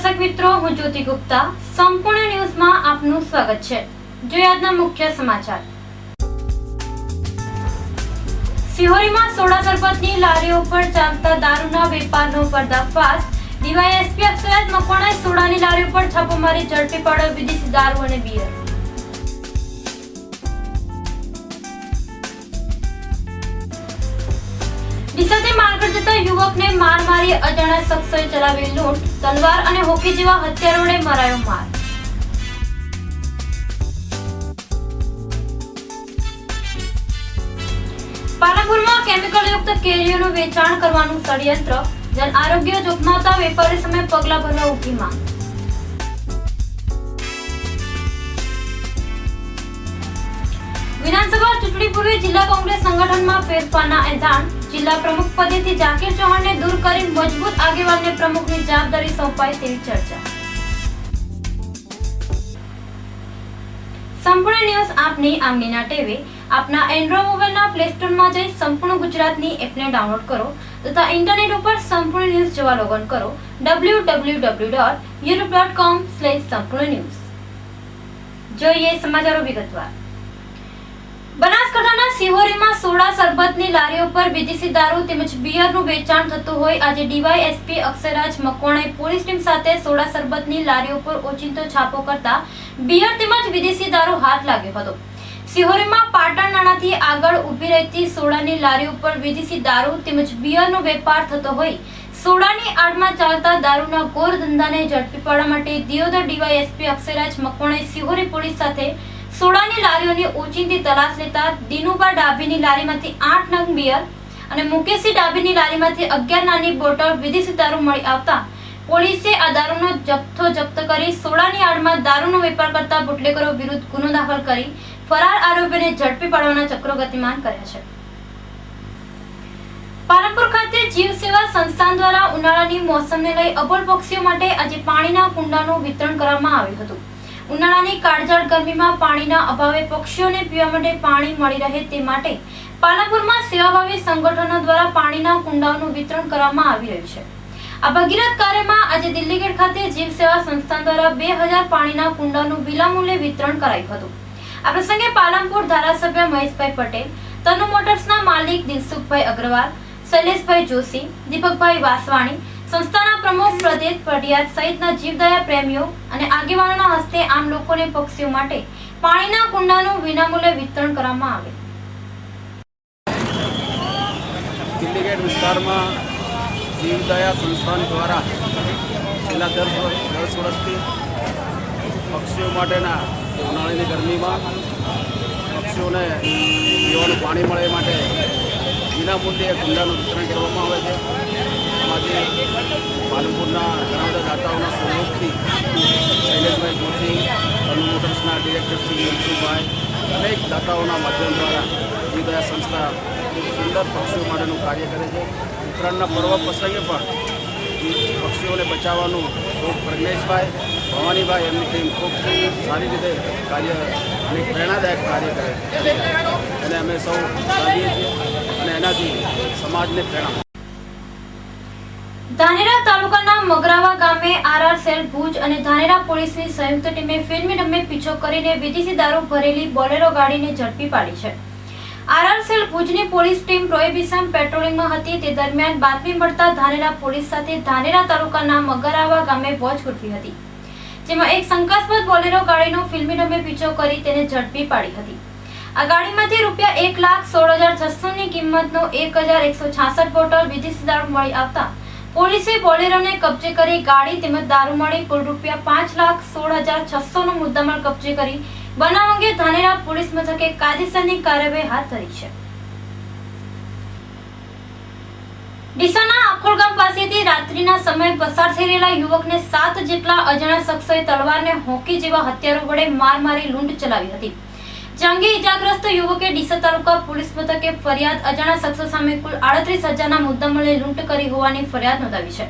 મિત્રો, હું જ્યોતિ ગુપ્તા. સંપૂર્ણ ન્યૂઝમાં આપનું સ્વાગત છે. જોઈએ આજના મુખ્ય સમાચાર. સિહોરીમાં સોડા સરબતની લારીઓ પર ચાલતા દારૂના વેપારનો પર્દાફાશ. ડીવાયએસપી અક્ષરાજ મકવાણાએ સોડાની લારીઓ પર છાપો મારી ઝડપી પાડ્યો વિદેશી દારૂ અને બિયર યુવકને માર મારી અજાણ્યા શખ્સોએ ચલાવી લૂંટ, તલવાર અને હોકી જેવા હથિયારોને મરાયો માર. પાલનપુરમાં કેમિકલયુક્ત કેરીઓનું વેચાણ કરવાનું ષડયંત્ર, જન આરોગ્ય જોખમાતા વેપારી સામે પગલાં ભરવા ઉઠી માંગ. વિધાનસભા ચૂંટણી પૂર્વે જિલ્લા કોંગ્રેસ સંગઠનમાં ફેરફારના એલાન જિલ્લા પ્રમુખ પદેથી ઝાકીર ચૌહાણને દૂર કરી મજબૂત આગેવાનને પ્રમુખની જવાબદારી સોંપાય તેવી ચર્ચા. સંપૂર્ણ ન્યૂઝ આપની આંગળીના ટેવે. આપના એન્ડ્રોઇડ મોબાઈલના પ્લે સ્ટોરમાં જઈ સંપૂર્ણ ગુજરાતની એપને ડાઉનલોડ કરો તથા ઇન્ટરનેટ ઉપર સંપૂર્ણ ન્યૂઝ જોવા લોગન કરો www.youtube.com સંપૂર્ણ ન્યૂઝ. જોઈએ સમાચારો વિગતવાર. બનાસકાંઠાના સિહોરીમાં સોડા સરબતની લારીઓ પર વિદેશી દારૂ તેમજ બિયરનું વેચાણ થતું હોય, આજે ડીવાયએસપી અક્ષરાજ મકવાણાએ પોલીસ ટીમ સાથે સોડા સરબતની લારીઓ પર ઓચિંતો છાપો કરતા બિયર તેમજ વિદેશી દારૂ હાથ લાગ્યો હતો. સિહોરીમાં પાટણ નાણાથી આગળ ઊભી રહેતી સોડાની લારીઓ પર વિદેશી દારૂ તેમજ બિયરનો વેપાર થતો હોય, સોડાની આડમાં ચાલતા દારૂના ગોર ધંધાને ઝડપી પાડવા માટે દિયોદર ડીવાયએસપી અક્ષરાજ મકવાણાએ સિહોરી પોલીસ સાથે સોડાની લારીઓની ઓચિંતી તલાશ લેતા દિનુબા ડાભીની લારીમાંથી આઠ નંગ બિયર અને મુકેશી ડાભીની લારીમાંથી અગિયાર નાની બોટલ વિદેશી દારૂ મળી આવતા પોલીસે આ દારૂનો જથ્થો જપ્ત કરી સોડાની આડમાં દારૂનો વેપાર કરતા બુટલેગરો વિરુદ્ધ ગુનો દાખલ કરી ફરાર આરોપીને ઝડપી પાડવાના ચક્રો ગતિમાન કર્યા છે. પાલનપુર ખાતે જીવ સેવા સંસ્થાન દ્વારા ઉનાળાની મોસમને લઈ અબોલ પક્ષીઓ માટે આજે પાણીના કુંડાનું વિતરણ કરવામાં આવ્યું હતું. ઉનાળાની કાળઝાળ ગરમીમાં પાણીના અભાવે પક્ષીઓને પીવા માટે પાણી મળી રહે તે માટે પાલનપુરમાં સેવાભાવી સંગઠનો દ્વારા પાણીના કુંડાઓનું વિતરણ કરવામાં આવી રહ્યું છે. આ ભગીરથ કાર્યમાં આજે દિલ્હી ગેટ ખાતે જીવ સેવા સંસ્થા દ્વારા બે હજાર પાણીના કુંડાનું વિનામૂલ્યે વિતરણ કરાયું હતું. આ પ્રસંગે પાલનપુર ધારાસભ્ય મહેશભાઈ પટેલ, તનુ મોટર્સના માલિક દિલસુખભાઈ અગ્રવાલ, શૈલેષભાઈ જોશી, દીપકભાઈ વાસવાણી સંસ્થાના પ્રમુખ પ્રદેશ પડિયાદ સહિતના જીવદયા પ્રેમીઓ અને આગેવાનોના હસ્તે આમ લોકોને પક્ષીઓ માટે પાણીના કુંડાનું વિનામૂલ્યે વિતરણ કરવામાં આવે. દિલ્હી વિસ્તારમાં જીવદયા સંસ્થાન દ્વારા છેલ્લા દસ દસ વર્ષથી પક્ષીઓ માટેના ઉનાળાની ગરમીમાં પક્ષીઓને પીવાનું પાણી મળે માટે વિનામૂલ્યે કુંડાનું વિતરણ કરવામાં આવે છે. એમાંથી સહયોગથી શૈલેષભાઈ જોશી અનુ મોટર્સના ડિરેક્ટર શ્રી મનસુભાઈ અનેક દાતાઓના માધ્યમ દ્વારા જીવદયા સંસ્થા ખૂબ સુંદર પક્ષીઓ માટેનું કાર્ય કરે છે ઉત્તરાયણના પર્વ પ્રસંગે પણ પક્ષીઓને બચાવવાનું ખૂબ પ્રજ્ઞેશભાઈ ભવાનીભાઈ એમની ટીમ ખૂબ સારી રીતે કાર્ય અને પ્રેરણાદાયક કાર્ય કરે અને અમે સૌ સાધીએ છીએ અને એનાથી સમાજને પ્રેરણા. ધાનેરા તાલુકાના મગરાવા ગામે આરઆર સેલ ભુજ અને ધાનેરા પોલીસની સંયુક્ત ટીમે ફિલ્મી ડમે પીછો કરીને વિદેશી દારૂ ભરેલી બોલેરો ગાડીને ઝડપી પાડી છે. આરઆર સેલ ભુજની પોલીસ ટીમ પ્રોહિબિશન પેટ્રોલિંગમાં હતી. તે દરમિયાન બાતમી મળતા ધાનેરા પોલીસ સાથે ધાનેરા તાલુકાના મગરાવા ગામે વોચ ગોઠવી હતી, જેમાં એક શંકાસ્પદ બોલેરો ગાડીનો ફિલ્મી ડમે પીછો કરી તેને ઝડપી પાડી હતી. આ ગાડીમાંથી રૂપિયા એક લાખ સોળ હજાર છસો ની કિંમતનો એક હજાર એકસો છાસઠ બોટલ વિદેશી દારૂ મળી આવતા પોલીસે બોલેરોને કબજે કરી ગાડી તેમજ દારૂ મળી કુલ રૂપિયા પાંચ લાખ સોળ હજાર છસો નો મુદ્દામાલ કબજે કરી. બનાવ અંગે ધાનેરા પોલીસ મથકે કાયદેસરની કાર્યવાહી હાથ ધરી છે. ડીસાના આખોલ ગામ પાસેથી રાત્રિના સમયે પસાર થઈ રહેલા યુવકને સાત જેટલા અજાણ્યા શખ્સોએ તલવારને હોકી જેવા હથિયારો વડે માર મારી લૂંટ ચલાવી હતી. જે ઇજાગ્રસ્ત યુવકે ડીસા તાલુકા પોલીસ મથકે ફરિયાદ અજાણા શખ્સો સામે કુલ આડત્રીસ હજારના મળે લૂંટ કરી હોવાની ફરિયાદ નોંધાવી છે.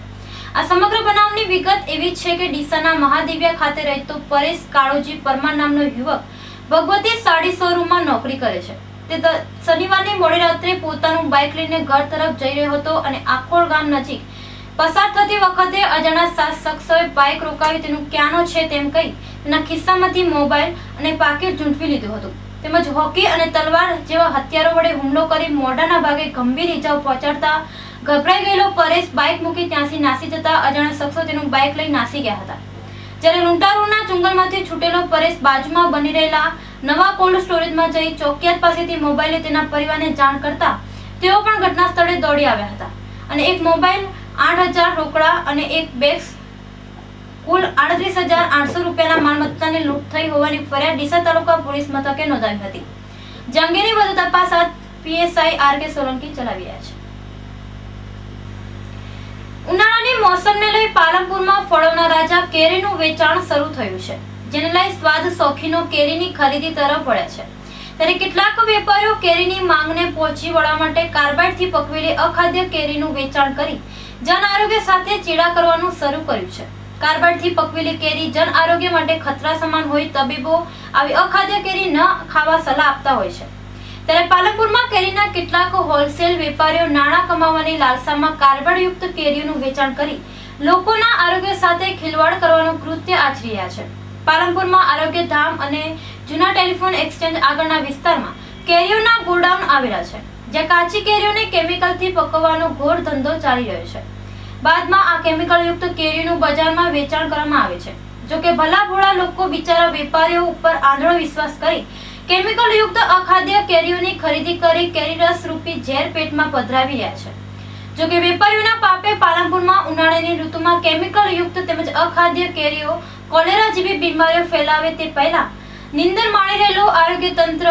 આ સમગ્ર બનાવની વિગત એવી છે કે ડીસાના મહાદેવિયા ખાતે રહેતો પરેશ કાળોજી પરમાર નામનો યુવક ભગવતી સાડી શોરૂમમાં નોકરી કરે છે. તે શનિવારની મોડી રાત્રે પોતાનું બાઇક લઈને ઘર તરફ જઈ રહ્યો હતો અને આખોળ ગામ નજીક પસાર થતી વખતે અજાણા સાત શખ્સોએ બાઇક રોકાવી તેનું ક્યાંનો છે તેમ કહી તેના ખિસ્સામાંથી મોબાઈલ અને પાકીટ ઝૂંટવી લીધું હતું. તેમજ હોકી અને તલવાર જેવા હથિયારો વડે હુમલો કરી મોઢાના ભાગે ગંભીર ઇજાઓ પહોંચાડતા ગભરાઈ ગયેલો પરેશ બાઇક મૂકી ત્યાંથી નાસી જતા અજાણ્યા શખ્સો તેનું બાઇક લઈ નાસી ગયા હતા. જ્યારે લુંટારૂના જંગલમાંથી છૂટેલો પરેશ બાજુમાં બની રહેલા નવા કોલ્ડ સ્ટોરેજમાં જઈ ચોકિયાત પાસેથી મોબાઈલે તેના પરિવારને જાણ કરતા તેઓ પણ ઘટના સ્થળે દોડી આવ્યા હતા. અને એક મોબાઈલ આઠ હજાર રોકડા લઈ પાલનપુરમાં ફળોના રાજા કેરીનું વેચાણ શરૂ થયું છે, જેને લઈ સ્વાદ શોખીનો કેરીની ખરીદી તરફ વળ્યા છે. ત્યારે કેટલાક વેપારીઓ કેરીની માંગને પહોંચી વળવા માટે કાર્બાઇડથી પકવેલી અખાદ્ય કેરીનું વેચાણ કરી જન આરોગ્ય સાથે ચેડા કરવાનું શરૂ કર્યું છે. કાર્બાઇડથી પકવેલી કેરી જન આરોગ્ય માટે ખતરા સમાન હોય તબીબો આવી અખાદ્ય કેરી ન ખાવા સલાહ આપતા હોય છે. ત્યારે પાલનપુરમાં કેરીના કેટલાક હોલસેલ વેપારીઓ નાણાં કમાવાની લાલસામાં કાર્બનયુક્ત કેરીઓનું વેચાણ કરી લોકોના આરોગ્ય સાથે ખિલવાડ કરવાનું કૃત્ય આચરી રહ્યા છે. પાલનપુરમાં આરોગ્ય ધામ અને જૂના ટેલિફોન એક્સચેન્જ આગળના વિસ્તારમાં કેરીઓના ગોડાઉન આવેલા છે. જ્યાં કાચી કેરીઓને કેમિકલથી પકવવાનો ઘોર ધંધો ચાલી રહ્યો છે. બાદમાં આ કેમિકલયુક્ત કેરીનું બજારમાં વેચાણ કરવામાં આવે છે. જોકે ભલા ભોળા લોકો બિચારા વેપારીઓ ઉપર આંધળો વિશ્વાસ કરી કેમિકલયુક્ત અખાદ્ય કેરીઓની ખરીદી કરી કેરી રસ રૂપી ઝેર પેટમાં પધરાવી રહ્યા છે. જોકે વેપારીઓના પાપે પાલનપુરમાં ઉનાળાની ઋતુમાં કેમિકલયુક્ત તેમજ અખાદ્ય કેરીઓ કોલેરા જેવી બીમારીઓ ફેલાવે તે પહેલા નિંદર માણી રહેલું આરોગ્ય તંત્ર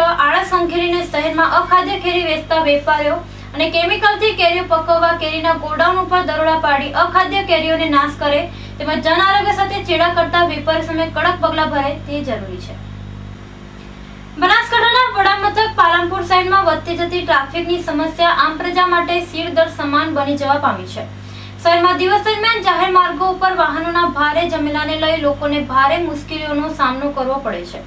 અંખેરીને શહેરમાં અખાદ્ય કેરી વેચતા વેપારીઓ અને કેમિકલથી કેરીઓ પકવવા કેરીના ગોડાઉન ઉપર દરોડા પાડી અખાદ્ય કેરીઓને નાશ કરે તેમજ જન આરોગ્ય સાથે ચેડા કરતા વેપારી સામે કડક પગલાં ભરે તે જરૂરી છે. બનાસકાંઠાના વડા મથક પાલનપુર સાઈડમાં વધતી જતી ટ્રાફિકની સમસ્યા આમ પ્રજા માટે શિરદર સમાન બની જવા પામી છે. શહેરમાં દિવસ દરમિયાન જાહેર માર્ગો ઉપર વાહનોના ભારે જમેલાને લઈ લોકોને ભારે મુશ્કેલીઓનો સામનો કરવો પડે છે.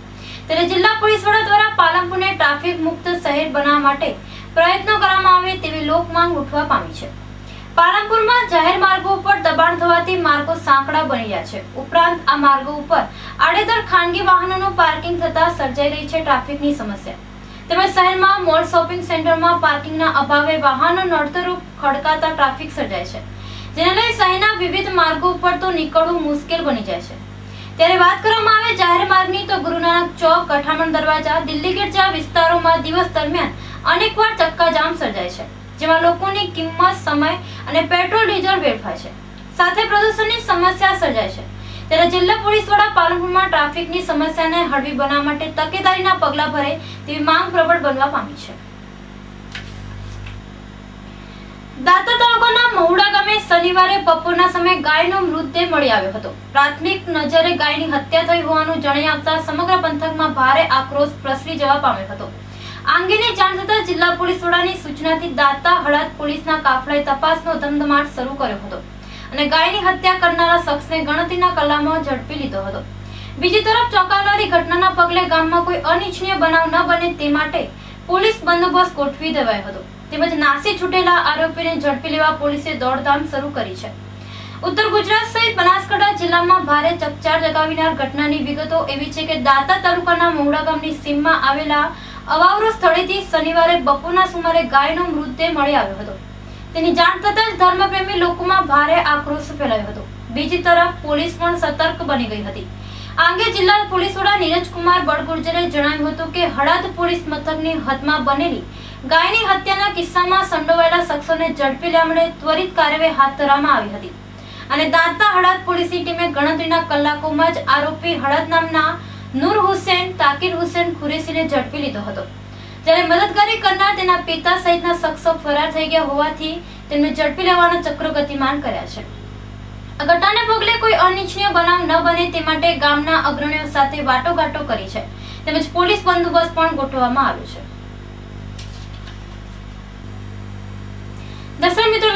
ત્યારે જિલ્લા પોલીસ વડા દ્વારા પાલનપુરને ટ્રાફિક મુક્ત શહેર બનાવવા માટે પ્રયત્નો કરવામાં આવે તેવી લોક માંગ ઉઠવા પામી છે. પાલનપુરમાં જાહેર માર્ગો ઉપર દબાણ થવાથી માર્ગો સાંકડા બની રહ્યા છે. ઉપરાંત આ માર્ગો ઉપર આડેધડ ખાનગી વાહનોનું પાર્કિંગ થતા સર્જાઈ રહી છે ટ્રાફિકની સમસ્યા. તેમજ શહેરમાં મોલ શોપિંગ સેન્ટરમાં પાર્કિંગના અભાવે વાહનો નડતરૂપ ખડકાતા ટ્રાફિક સર્જાય છે. જેને લઈ શહેરના વિવિધ માર્ગો ઉપર તો નીકળવું મુશ્કેલ બની જાય છે. ત્યારે વાત કરવામાં આવે જાહેર માર્ગની તો ગુરુનાનક ચોક કઠામણ દરવાજા, દિલ્હી ગેટ જેવા વિસ્તારોમાં દિવસ દરમિયાન અનેકવાર ચક્કાજામ સર્જાય છે, જેમાં લોકોની કિંમત, સમય અને પેટ્રોલ, ડીઝલ વેડફાય છે. સાથે પ્રદૂષણની સમસ્યા સર્જાય છે. ત્યારે જિલ્લા પોલીસ વડા પાલનપુરમાં ટ્રાફિકની સમસ્યાને હળવી બનાવવા માટે તકેદારીના પગલાં ભરે તેવી માંગ પ્રબળ બનવા પામી છે. દાંતા મહુડા ગામે શનિવારે બપોરના સમયે ગાયનો મૃતદેહ મળી આવ્યો હતો. પ્રાથમિક નજરે ગાયની હત્યા થઈ હોવાનું જણાઈ આવતા સમગ્ર પંથકમાં ભારે આક્રોશ પ્રસરી જવા પામ્યો હતો. આ અંગેની જાણ થતાં જિલ્લા પોલીસ વડાની સૂચનાથી દાતા હળદ પોલીસના કાફલાએ તપાસનો ધમધમાટ શરૂ કર્યો હતો અને ગાયની હત્યા કરનારા શખ્સને ગણતરીના કલામાં ઝડપી લીધો હતો. બીજી તરફ ચોંકાવનારી ઘટનાના પગલે ગામમાં કોઈ અનિચ્છનીય બનાવ ન બને તે માટે પોલીસ બંદોબસ્ત ગોઠવી દેવાયો હતો. તેમજ નાસી છૂટેલા આરોપીને ઝડપી લેવા પોલીસે દોડધામ શરૂ કરી છે. ઉત્તર ગુજરાત સહિત બનાસકાંઠા જિલ્લામાં ભારે ચકચાર જગાવીનાર ઘટનાની વિગતો એવી છે કે દાતા તાલુકાના મોવડા ગામની સીમમાં આવેલા અવાવરો સ્થળેથી શનિવારે બપોરના સુમારે ગાયનો મૃતદેહ મળી આવ્યો હતો. તેની જાણ થતાં જ ધર્મપ્રેમી લોકોમાં ભારે આક્રોશ ફેલાયો હતો. બીજી તરફ પોલીસ પણ સતર્ક બની ગઈ હતી. આ અંગે જિલ્લા પોલીસ વડા નીરજકુમાર બળગુર્જરે જણાવ્યું હતું કે હળદ પોલીસ મથકની હદમાં બનેલી ગાયની હત્યાના કિસ્સામાં સંડોવાયેલા શખ્સોને ઝડપી લેવા ત્વરિત કાર્યવાહી હાથ ધરવામાં આવી હતી. અને દાંતા હળદ પોલીસની ટીમે ગણતરીના કલાકોમાં જ આરોપી હળદ નામના નૂર હુસેન તાકીર હુસેન ખુરેશીને ઝડપી લીધો હતો. જ્યારે મદદગારી કરનાર તેના પિતા સહિતના શખ્સો ફરાર થઈ ગયા હોવાથી તેમને ઝડપી લેવાના ચક્રો ગતિમાન કર્યા છે. આ ઘટનાને પગલે કોઈ અનિચ્છનીય બનાવ ન બને તે માટે ગામના અગ્રણીઓ સાથે વાટોઘાટો કરી છે. તેમજ પોલીસ બંદોબસ્ત પણ ગોઠવવામાં આવ્યો છે.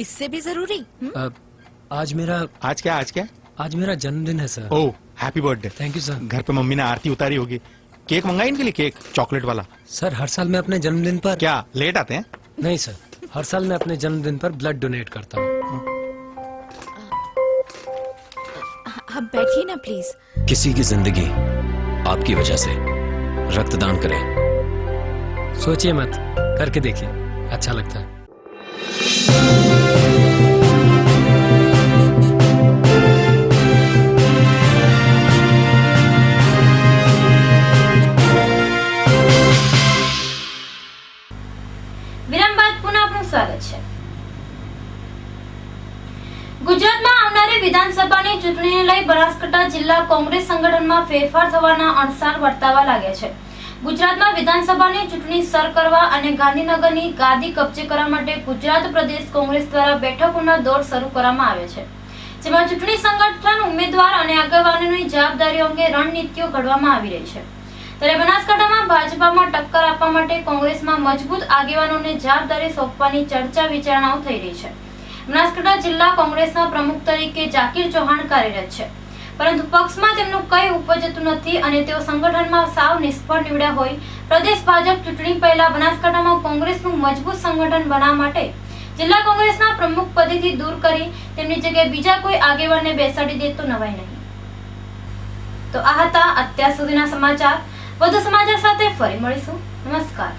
इससे भी ज़रूरी हम्म? अ, आज मेरा आज क्या आज क्या? आज मेरा जन्मदिन है sir. Oh happy birthday thank you sir घर पे मम्मी ने आरती उतारी होगी। केक मंगाई इनके लिए केक? चॉकलेट वाला? सर हर साल मैं अपने जन्मदिन पर क्या लेट आते हैं? नहीं सर। हर साल मैं अपने जन्मदिन पर ब्लड डोनेट करता हूँ। आप बैठिए ना प्लीज़ किसी की ज़िंदगी आपकी वजह से रक्तदान करें। सोचिए मत करके देखिए। अच्छा लगता है। વિરામ બાદ પુનઃ આપનું સ્વાગત છે. ગુજરાતમાં આવનારી વિધાનસભાની ચૂંટણીને લઈ બનાસકાંઠા જિલ્લા કોંગ્રેસ સંગઠનમાં ફેરફાર થવાના અણસાર વર્તાવા લાગ્યા છે. ગુજરાતમાં વિધાનસભાની ચૂંટણી સર કરવા અને ગાંધીનગરની ગાદી કબજે કરવા માટે ગુજરાત પ્રદેશ કોંગ્રેસ દ્વારા બેઠકોના દોર શરૂ કરવામાં આવ્યો છે. જેમાં ચૂંટણી સંગઠન ઉમેદવાર અને આગેવાનોની જવાબદારીઓ અંગે રણનીતિઓ ઘડવામાં આવી રહી છે. ત્યારે બનાસકાંઠામાં ભાજપામાં ટક્કર આપવા માટે કોંગ્રેસમાં મજબૂત આગેવાનોને જવાબદારી સોંપવાની ચર્ચા વિચારણાઓ થઈ રહી છે. બનાસકાંઠા જિલ્લા કોંગ્રેસના પ્રમુખ તરીકે જાકીર ચૌહાણ કાર્યરત છે. પરંતુ પક્ષમાં તેમનું કંઈ ઉપજતું નથી અને તેઓ સંગઠનમાં સાવ નિષ્ફળ નીવડ્યા હોય, પ્રદેશ ભાજપ ચૂંટણી પહેલા બનાસકાંઠામાં કોંગ્રેસનું મજબૂત સંગઠન બનાવવા માટે જિલ્લા કોંગ્રેસના પ્રમુખ પદેથી દૂર કરી તેમની જગ્યાએ બીજા કોઈ આગેવાનને બેસાડી દે નવાય નહીં. તો આ હતા અત્યાર સુધીના સમાચાર. વધુ સમાચાર સાથે ફરી મળીશું. નમસ્કાર.